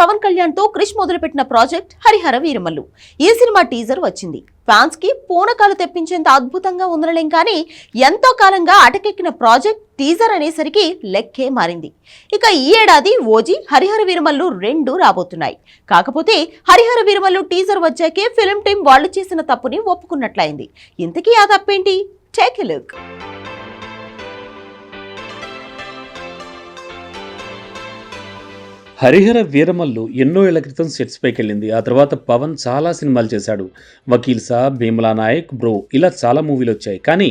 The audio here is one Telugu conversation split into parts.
పవన్ కళ్యాణ్తో క్రిష్ మొదలుపెట్టిన ప్రాజెక్ట్ హరిహర వీరమల్లు. ఈ సినిమా టీజర్ వచ్చింది. ఫ్యాన్స్కి పూనకాలు తెప్పించేంత అద్భుతంగా ఉండలేం కానీ ఎంతో కాలంగా అటకెక్కిన ప్రాజెక్ట్ టీజర్ అనేసరికి లెక్కే మారింది. ఇక ఈ ఏడాది ఓజీ హరిహర వీరమల్లు రెండు రాబోతున్నాయి. కాకపోతే హరిహర వీరమల్లు టీజర్ వచ్చాకే ఫిల్మ్ టీం వాళ్ళు చేసిన తప్పుని ఒప్పుకున్నట్లయింది. ఇంతకీ ఆ తప్పేంటి? Take a look. Harihara Veeramallu ఎన్నో ఏళ్ళ క్రితం సెట్స్ పైకి వెళ్ళింది ఆ తర్వాత పవన్ చాలా సినిమాలు చేశాడు. వకీల్ సాబ్ భీమలా నాయక్ బ్రో ఇలా చాలా మూవీలు వచ్చాయి కానీ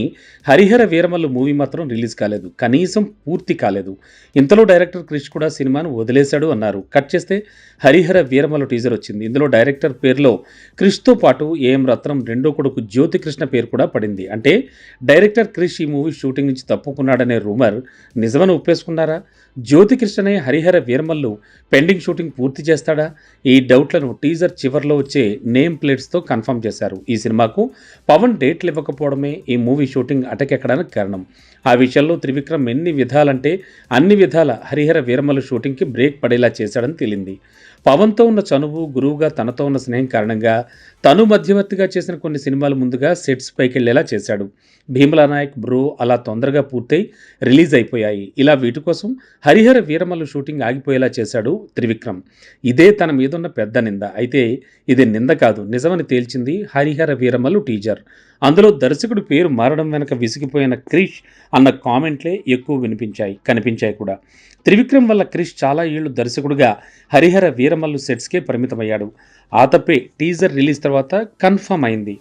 హరిహర వీరమల్లు మూవీ మాత్రం రిలీజ్ కాలేదు. కనీసం పూర్తి కాలేదు. ఇంతలో డైరెక్టర్ క్రిష్ కూడా సినిమాను వదిలేశాడు అన్నారు. కట్ చేస్తే హరిహర వీరమల్లు టీజర్ వచ్చింది. ఇందులో డైరెక్టర్ పేరులో క్రిష్తో పాటు ఏఎం రత్నం రెండో కొడుకు జ్యోతికృష్ణ పేరు కూడా పడింది. అంటే డైరెక్టర్ క్రిష్ ఈ మూవీ షూటింగ్ నుంచి తప్పుకున్నాడనే రూమర్ నిజమని ఒప్పేసుకున్నారా? జ్యోతి కృష్ణనే హరిహర వీరమల్లు పెండింగ్ షూటింగ్ పూర్తి చేస్తాడా? ఈ డౌట్లను టీజర్ చివర్లో వచ్చే నేమ్ ప్లేట్స్తో కన్ఫర్మ్ చేశారు. ఈ సినిమాకు పవన్ డేట్లు ఇవ్వకపోవడమే ఈ మూవీ షూటింగ్ అటకెక్కడానికి కారణం. ఆ విషయంలో త్రివిక్రమ్ ఎన్ని విధాలంటే అన్ని విధాల హరిహర వీరమల షూటింగ్కి బ్రేక్ పడేలా చేశాడని తేలింది. పవన్తో ఉన్న చనువు గురువుగా తనతో ఉన్న స్నేహం కారణంగా తను మధ్యవర్తిగా చేసిన కొన్ని సినిమాలు ముందుగా సెట్స్ పైకి వెళ్ళేలా చేశాడు. భీమలా నాయక్ బ్రో అలా తొందరగా పూర్తయి రిలీజ్ అయిపోయాయి. ఇలా వీటి కోసం హరిహర వీరమల్లు షూటింగ్ ఆగిపోయేలా చేశాడు త్రివిక్రమ్. ఇదే తన మీదున్న పెద్ద నింద. అయితే ఇది నింద కాదు నిజమని తేల్చింది హరిహర వీరమల్లు టీజర్. అందులో దర్శకుడి పేరు మారడం వెనక విసిగిపోయిన క్రిష్ అన్న కామెంట్లే ఎక్కువ వినిపించాయి కనిపించాయి కూడా. త్రివిక్రమ్ వల్ల క్రిష్ చాలా ఏళ్ళు దర్శకుడుగా హరిహర వీరమల్లు సెట్స్కే పరిమితమయ్యాడు. ఆ తప్పే టీజర్ రిలీజ్ తర్వాత కన్ఫర్మ్ అయింది.